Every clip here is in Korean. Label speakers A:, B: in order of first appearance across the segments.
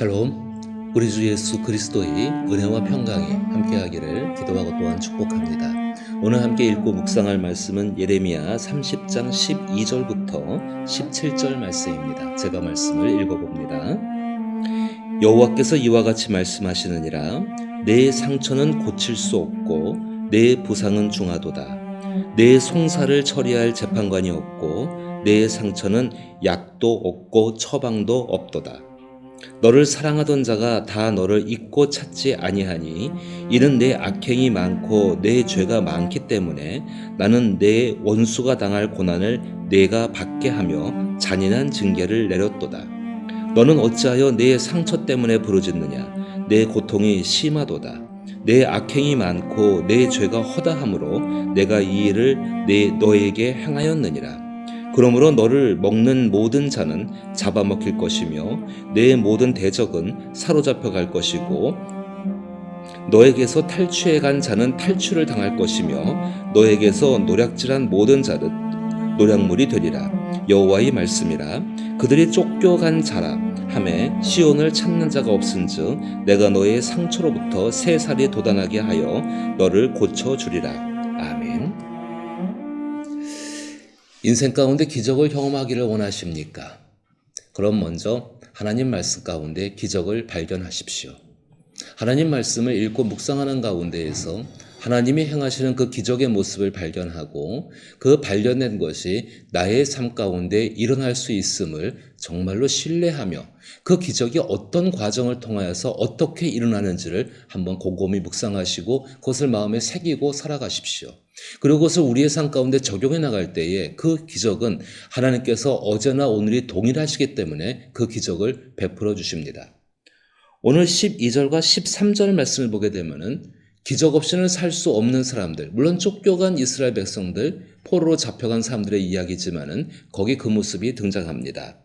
A: 샬롬, 우리 주 예수 그리스도의 은혜와 평강이 함께하기를 기도하고 또한 축복합니다. 오늘 함께 읽고 묵상할 말씀은 예레미야 30장 12절부터 17절 말씀입니다. 제가 말씀을 읽어봅니다. 여호와께서 이와 같이 말씀하시느니라 내 상처는 고칠 수 없고 내 부상은 중하도다. 내 송사를 처리할 재판관이 없고 내 상처는 약도 없고 처방도 없도다. 너를 사랑하던 자가 다 너를 잊고 찾지 아니하니 이는 내 악행이 많고 내 죄가 많기 때문에 나는 내 원수가 당할 고난을 내가 받게 하며 잔인한 징계를 내렸도다. 너는 어찌하여 내 상처 때문에 부르짖느냐 내 고통이 심하도다. 내 악행이 많고 내 죄가 허다함으로 내가 이 일을 내 너에게 행하였느니라. 그러므로 너를 먹는 모든 자는 잡아먹힐 것이며 내 모든 대적은 사로잡혀 갈 것이고 너에게서 탈취해 간 자는 탈취를 당할 것이며 너에게서 노략질한 모든 자는 노략물이 되리라. 여호와의 말씀이라. 그들이 쫓겨간 자라. 함에 시온을 찾는 자가 없은즉 내가 너의 상처로부터 새 살이 돋아나게 하여 너를 고쳐 주리라 인생 가운데 기적을 경험하기를 원하십니까? 그럼 먼저 하나님 말씀 가운데 기적을 발견하십시오. 하나님 말씀을 읽고 묵상하는 가운데에서 하나님이 행하시는 그 기적의 모습을 발견하고 그 발견된 것이 나의 삶 가운데 일어날 수 있음을 정말로 신뢰하며 그 기적이 어떤 과정을 통하여서 어떻게 일어나는지를 한번 곰곰이 묵상하시고 그것을 마음에 새기고 살아가십시오. 그리고 그것을 우리의 삶 가운데 적용해 나갈 때에 그 기적은 하나님께서 어제나 오늘이 동일하시기 때문에 그 기적을 베풀어 주십니다. 오늘 12절과 13절 말씀을 보게 되면은 기적 없이는 살 수 없는 사람들, 물론 쫓겨간 이스라엘 백성들, 포로로 잡혀간 사람들의 이야기지만은 거기 그 모습이 등장합니다.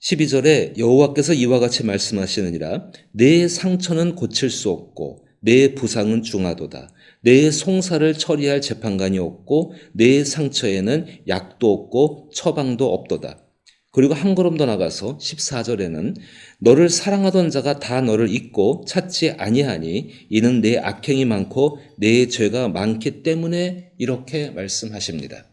A: 12절에 여호와께서 이와 같이 말씀하시느니라 내 상처는 고칠 수 없고 내 부상은 중하도다. 내 송사를 처리할 재판관이 없고 내 상처에는 약도 없고 처방도 없도다. 그리고 한 걸음 더 나가서 14절에는 너를 사랑하던 자가 다 너를 잊고 찾지 아니하니 이는 내 악행이 많고 내 죄가 많기 때문에 이렇게 말씀하십니다.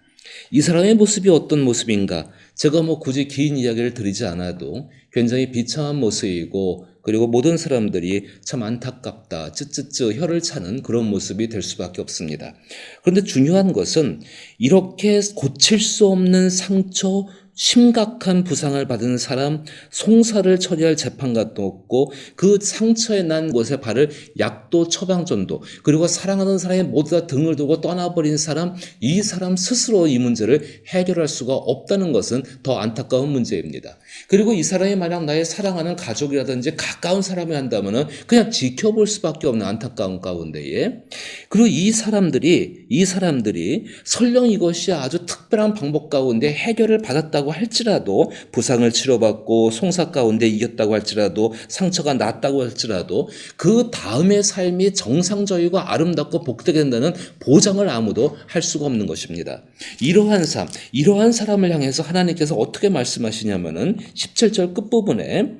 A: 이 사람의 모습이 어떤 모습인가? 제가 뭐 굳이 긴 이야기를 드리지 않아도 굉장히 비참한 모습이고 그리고 모든 사람들이 참 안타깝다, 쯔쯔쯔 혀를 차는 그런 모습이 될 수밖에 없습니다. 그런데 중요한 것은 이렇게 고칠 수 없는 상처, 심각한 부상을 받은 사람, 송사를 처리할 재판관도 없고 그 상처에 난 곳에 발을 약도 처방전도 그리고 사랑하는 사람이 모두 다 등을 두고 떠나버린 사람, 이 사람 스스로 이 문제를 해결할 수가 없다는 것은 더 안타까운 문제입니다. 그리고 이 사람이 만약 나의 사랑하는 가족이라든지 가까운 사람이 한다면은 그냥 지켜볼 수밖에 없는 안타까운 가운데에 그리고 이 사람들이 이 사람들이 설령 이것이 아주 특별한 방법 가운데 해결을 받았다고 할지라도 부상을 치료받고 송사 가운데 이겼다고 할지라도 상처가 났다고 할지라도 그 다음의 삶이 정상적이고 아름답고 복되게 된다는 보장을 아무도 할 수가 없는 것입니다. 이러한 삶, 이러한 사람을 향해서 하나님께서 어떻게 말씀하시냐면은 17절 끝부분에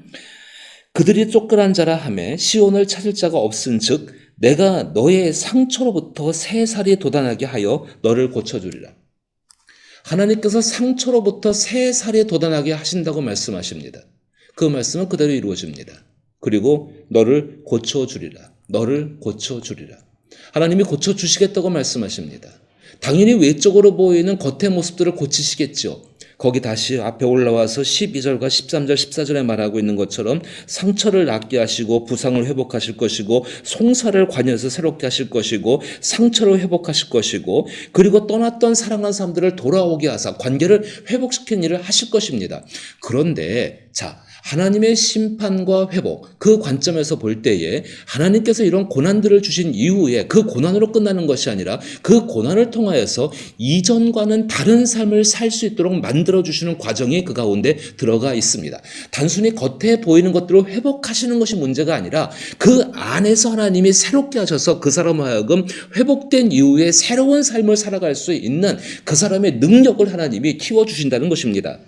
A: 그들이 쫓겨난 자라 함에 시온을 찾을 자가 없은 즉 내가 너의 상처로부터 새 살이 돋아나게 하여 너를 고쳐주리라. 하나님께서 상처로부터 새 살이 돋아나게 하신다고 말씀하십니다. 그 말씀은 그대로 이루어집니다. 그리고 너를 고쳐주리라. 너를 고쳐주리라. 하나님이 고쳐주시겠다고 말씀하십니다. 당연히 외적으로 보이는 겉의 모습들을 고치시겠죠. 거기 다시 앞에 올라와서 12절과 13절, 14절에 말하고 있는 것처럼 상처를 낫게 하시고 부상을 회복하실 것이고 송사를 관여해서 새롭게 하실 것이고 상처를 회복하실 것이고 그리고 떠났던 사랑하는 사람들을 돌아오게 하사 관계를 회복시키는 일을 하실 것입니다. 그런데 자, 하나님의 심판과 회복, 그 관점에서 볼 때에 하나님께서 이런 고난들을 주신 이후에 그 고난으로 끝나는 것이 아니라 그 고난을 통하여서 이전과는 다른 삶을 살 수 있도록 만들어 주시는 과정이 그 가운데 들어가 있습니다. 단순히 겉에 보이는 것들을 회복하시는 것이 문제가 아니라 그 안에서 하나님이 새롭게 하셔서 그 사람을 하여금 회복된 이후에 새로운 삶을 살아갈 수 있는 그 사람의 능력을 하나님이 키워 주신다는 것입니다.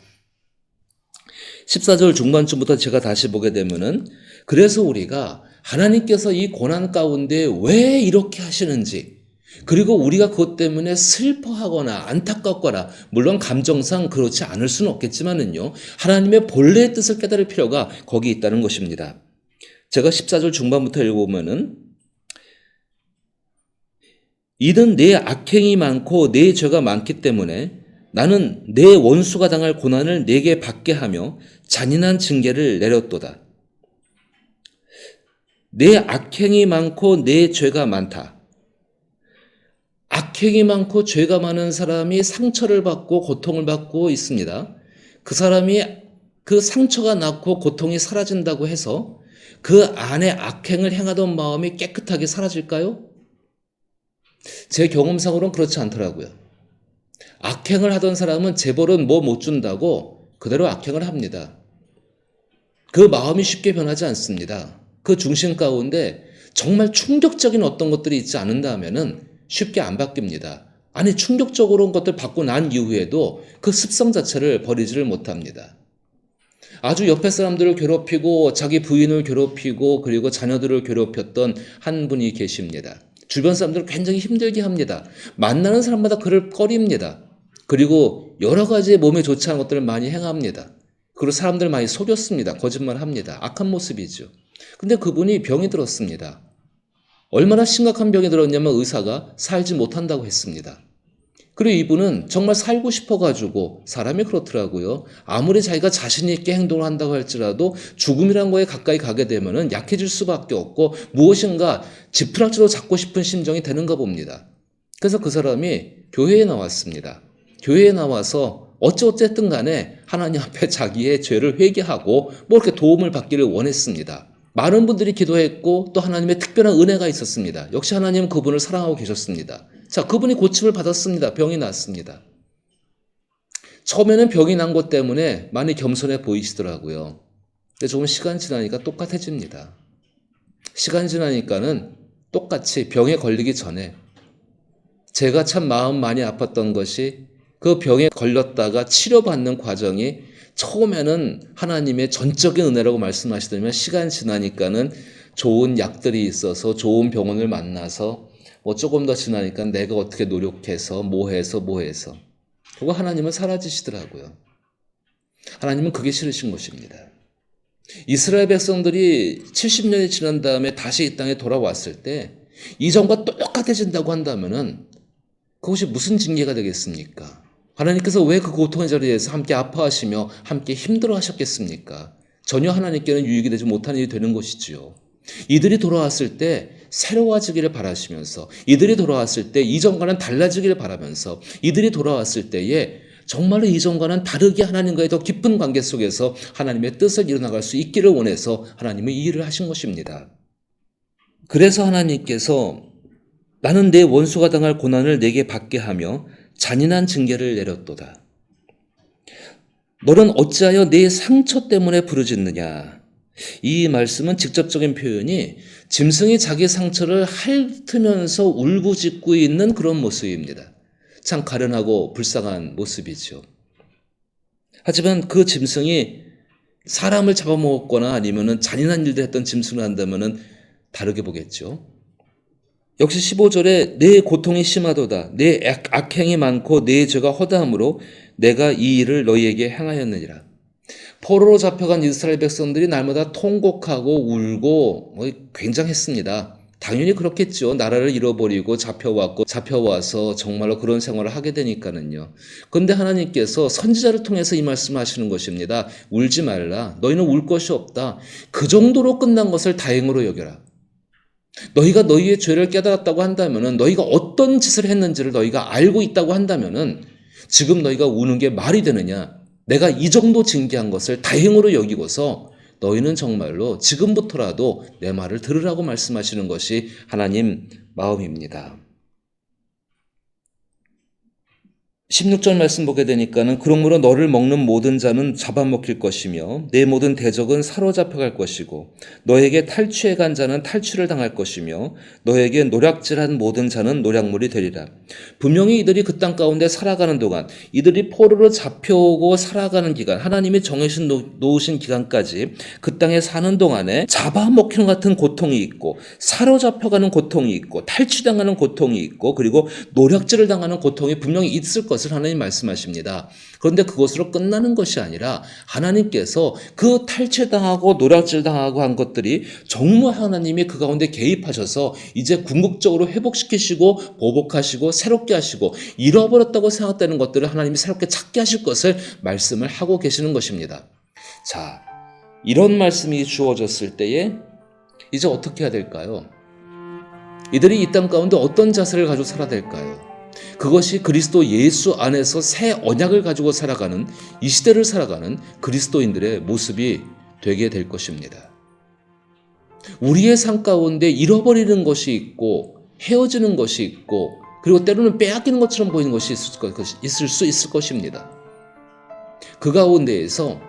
A: 14절 중반쯤부터 제가 다시 보게 되면은 그래서 우리가 하나님께서 이 고난 가운데 왜 이렇게 하시는지 그리고 우리가 그것 때문에 슬퍼하거나 안타깝거나 물론 감정상 그렇지 않을 수는 없겠지만은요 하나님의 본래의 뜻을 깨달을 필요가 거기 있다는 것입니다. 제가 14절 중반부터 읽어보면은 이는 내 악행이 많고 내 죄가 많기 때문에 나는 내 원수가 당할 고난을 내게 받게 하며 잔인한 징계를 내렸도다. 내 악행이 많고 내 죄가 많다. 악행이 많고 죄가 많은 사람이 상처를 받고 고통을 받고 있습니다. 그 사람이 그 상처가 낫고 고통이 사라진다고 해서 그 안에 악행을 행하던 마음이 깨끗하게 사라질까요? 제 경험상으로는 그렇지 않더라고요. 악행을 하던 사람은 재벌은 뭐 못 준다고 그대로 악행을 합니다. 그 마음이 쉽게 변하지 않습니다. 그 중심 가운데 정말 충격적인 어떤 것들이 있지 않는다면은 쉽게 안 바뀝니다. 아니 충격적으로 것들 받고 난 이후에도 그 습성 자체를 버리지를 못합니다. 아주 옆에 사람들을 괴롭히고 자기 부인을 괴롭히고 그리고 자녀들을 괴롭혔던 한 분이 계십니다. 주변 사람들을 굉장히 힘들게 합니다. 만나는 사람마다 그를 꺼립니다. 그리고 여러 가지 몸에 좋지 않은 것들을 많이 행합니다. 그리고 사람들 많이 속였습니다. 거짓말 합니다. 악한 모습이죠. 근데 그분이 병이 들었습니다. 얼마나 심각한 병이 들었냐면 의사가 살지 못한다고 했습니다. 그리고 이분은 정말 살고 싶어가지고 사람이 그렇더라고요. 아무리 자기가 자신 있게 행동을 한다고 할지라도 죽음이란 거에 가까이 가게 되면은 약해질 수밖에 없고 무엇인가 지푸락지로 잡고 싶은 심정이 되는가 봅니다. 그래서 그 사람이 교회에 나왔습니다. 교회에 나와서 어찌어쨌든 간에 하나님 앞에 자기의 죄를 회개하고 뭐 이렇게 도움을 받기를 원했습니다. 많은 분들이 기도했고 또 하나님의 특별한 은혜가 있었습니다. 역시 하나님은 그분을 사랑하고 계셨습니다. 자, 그분이 고침을 받았습니다. 병이 났습니다. 처음에는 병이 난 것 때문에 많이 겸손해 보이시더라고요. 근데 조금 시간 지나니까 똑같아집니다. 시간 지나니까는 똑같이 병에 걸리기 전에 제가 참 마음 많이 아팠던 것이 그 병에 걸렸다가 치료받는 과정이 처음에는 하나님의 전적인 은혜라고 말씀하시더니만 시간 지나니까는 좋은 약들이 있어서 좋은 병원을 만나서 뭐 조금 더 지나니까 내가 어떻게 노력해서 뭐 해서 뭐 해서 그리고 하나님은 사라지시더라고요. 하나님은 그게 싫으신 것입니다. 이스라엘 백성들이 70년이 지난 다음에 다시 이 땅에 돌아왔을 때 이전과 똑같아진다고 한다면은 그것이 무슨 징계가 되겠습니까? 하나님께서 왜 그 고통의 자리에서 함께 아파하시며 함께 힘들어 하셨겠습니까? 전혀 하나님께는 유익이 되지 못한 일이 되는 것이지요. 이들이 돌아왔을 때 새로워지기를 바라시면서 이들이 돌아왔을 때 이전과는 달라지기를 바라면서 이들이 돌아왔을 때에 정말로 이전과는 다르게 하나님과의 더 깊은 관계 속에서 하나님의 뜻을 이뤄나갈 수 있기를 원해서 하나님은 이 일을 하신 것입니다. 그래서 하나님께서 나는 내 원수가 당할 고난을 내게 받게 하며 잔인한 징계를 내렸도다. 너는 어찌하여 내 상처 때문에 부르짖느냐? 이 말씀은 직접적인 표현이 짐승이 자기 상처를 핥으면서 울부짖고 있는 그런 모습입니다. 참 가련하고 불쌍한 모습이죠. 하지만 그 짐승이 사람을 잡아먹었거나 아니면은 잔인한 일도 했던 짐승을 한다면은 다르게 보겠죠. 역시 15절에 내 고통이 심하도다. 내 악, 행이 많고 내 죄가 허다함으로 내가 이 일을 너희에게 행하였느니라. 포로로 잡혀간 이스라엘 백성들이 날마다 통곡하고 울고 뭐 굉장했습니다. 당연히 그렇겠죠. 나라를 잃어버리고 잡혀왔고 잡혀와서 정말로 그런 생활을 하게 되니까는요. 그런데 하나님께서 선지자를 통해서 이 말씀하시는 것입니다. 울지 말라. 너희는 울 것이 없다. 그 정도로 끝난 것을 다행으로 여겨라. 너희가 너희의 죄를 깨달았다고 한다면은 너희가 어떤 짓을 했는지를 너희가 알고 있다고 한다면은 지금 너희가 우는 게 말이 되느냐? 내가 이 정도 징계한 것을 다행으로 여기고서 너희는 정말로 지금부터라도 내 말을 들으라고 말씀하시는 것이 하나님 마음입니다. 16절 말씀 보게 되니까는 그러므로 너를 먹는 모든 자는 잡아먹힐 것이며 내 모든 대적은 사로잡혀 갈 것이고 너에게 탈취해 간 자는 탈취를 당할 것이며 너에게 노략질한 모든 자는 노략물이 되리라. 분명히 이들이 그 땅 가운데 살아가는 동안 이들이 포로로 잡혀오고 살아가는 기간 하나님이 정해신 놓- 놓으신 기간까지 그 땅에 사는 동안에 잡아먹히는 같은 고통이 있고 사로잡혀가는 고통이 있고 탈취당하는 고통이 있고 그리고 노략질을 당하는 고통이 분명히 있을 것을 하나님 말씀하십니다. 그런데 그것으로 끝나는 것이 아니라 하나님께서 그 탈취당하고 노략질당하고 한 것들이 정말 하나님이 그 가운데 개입하셔서 이제 궁극적으로 회복시키시고 보복하시고 새롭게 하시고 잃어버렸다고 생각되는 것들을 하나님이 새롭게 찾게 하실 것을 말씀을 하고 계시는 것입니다. 자, 이런 말씀이 주어졌을 때에 이제 어떻게 해야 될까요? 이들이 이 땅 가운데 어떤 자세를 가지고 살아야 될까요? 그것이 그리스도 예수 안에서 새 언약을 가지고 살아가는 이 시대를 살아가는 그리스도인들의 모습이 되게 될 것입니다. 우리의 삶 가운데 잃어버리는 것이 있고 헤어지는 것이 있고 그리고 때로는 빼앗기는 것처럼 보이는 것이 있을, 수 있을 것입니다. 그 가운데에서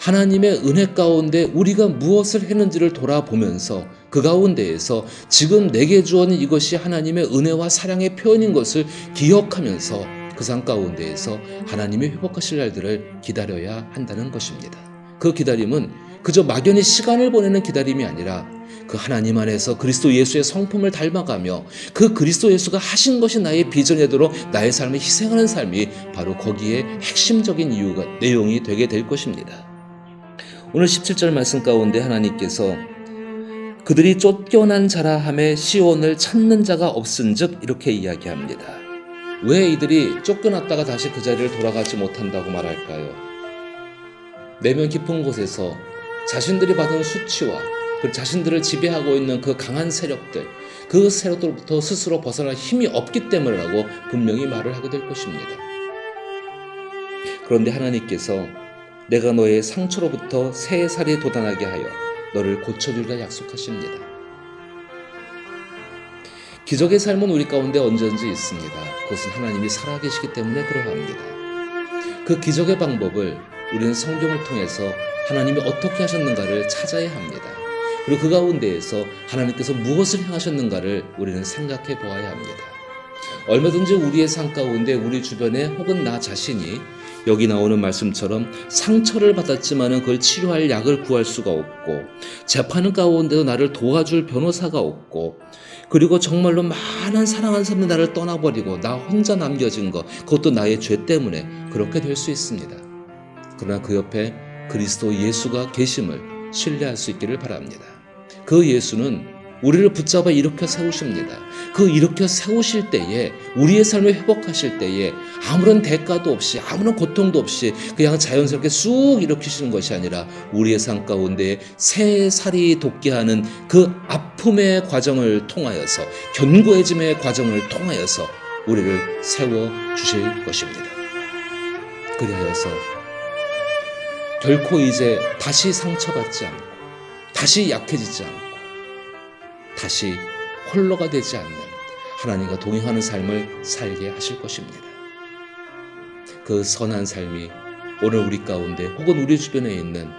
A: 하나님의 은혜 가운데 우리가 무엇을 했는지를 돌아보면서 그 가운데에서 지금 내게 주어진 이것이 하나님의 은혜와 사랑의 표현인 것을 기억하면서 그삶 가운데에서 하나님의 회복하실 날들을 기다려야 한다는 것입니다. 그 기다림은 그저 막연히 시간을 보내는 기다림이 아니라 그 하나님 안에서 그리스도 예수의 성품을 닮아가며 그 그리스도 예수가 하신 것이 나의 비전에도록 나의 삶을 희생하는 삶이 바로 거기에 핵심적인 이유가 내용이 되게 될 것입니다. 오늘 17절 말씀 가운데 하나님께서 그들이 쫓겨난 자라 함에 시온을 찾는 자가 없은즉 이렇게 이야기합니다. 왜 이들이 쫓겨났다가 다시 그 자리를 돌아가지 못한다고 말할까요? 내면 깊은 곳에서 자신들이 받은 수치와 그 자신들을 지배하고 있는 그 강한 세력들, 그 세력들로부터 스스로 벗어날 힘이 없기 때문이라고 분명히 말을 하게 될 것입니다. 그런데 하나님께서 내가 너의 상처로부터 새 살이 돋아나게 하여 너를 고쳐주리라 약속하십니다. 기적의 삶은 우리 가운데 언제든지 있습니다. 그것은 하나님이 살아계시기 때문에 그러합니다. 그 기적의 방법을 우리는 성경을 통해서 하나님이 어떻게 하셨는가를 찾아야 합니다. 그리고 그 가운데에서 하나님께서 무엇을 행하셨는가를 우리는 생각해 보아야 합니다. 얼마든지 우리의 삶 가운데 우리 주변에 혹은 나 자신이 여기 나오는 말씀처럼 상처를 받았지만은 그걸 치료할 약을 구할 수가 없고 재판은 가운데도 나를 도와줄 변호사가 없고 그리고 정말로 많은 사랑하는 사람들이 나를 떠나버리고 나 혼자 남겨진 것 그것도 나의 죄 때문에 그렇게 될 수 있습니다. 그러나 그 옆에 그리스도 예수가 계심을 신뢰할 수 있기를 바랍니다. 그 예수는 우리를 붙잡아 일으켜 세우십니다. 그 일으켜 세우실 때에 우리의 삶을 회복하실 때에 아무런 대가도 없이 아무런 고통도 없이 그냥 자연스럽게 쑥 일으키시는 것이 아니라 우리의 삶 가운데 새 살이 돋게 하는 그 아픔의 과정을 통하여서 견고해짐의 과정을 통하여서 우리를 세워 주실 것입니다. 그리하여서 결코 이제 다시 상처받지 않고 다시 약해지지 않고 다시 홀로가 되지 않는 하나님과 동행하는 삶을 살게 하실 것입니다. 그 선한 삶이 오늘 우리 가운데 혹은 우리 주변에 있는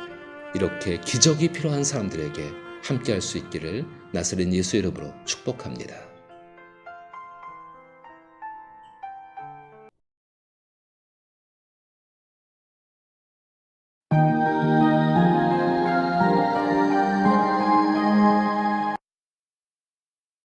A: 이렇게 기적이 필요한 사람들에게 함께 할 수 있기를 나사렛 예수 이름으로 축복합니다.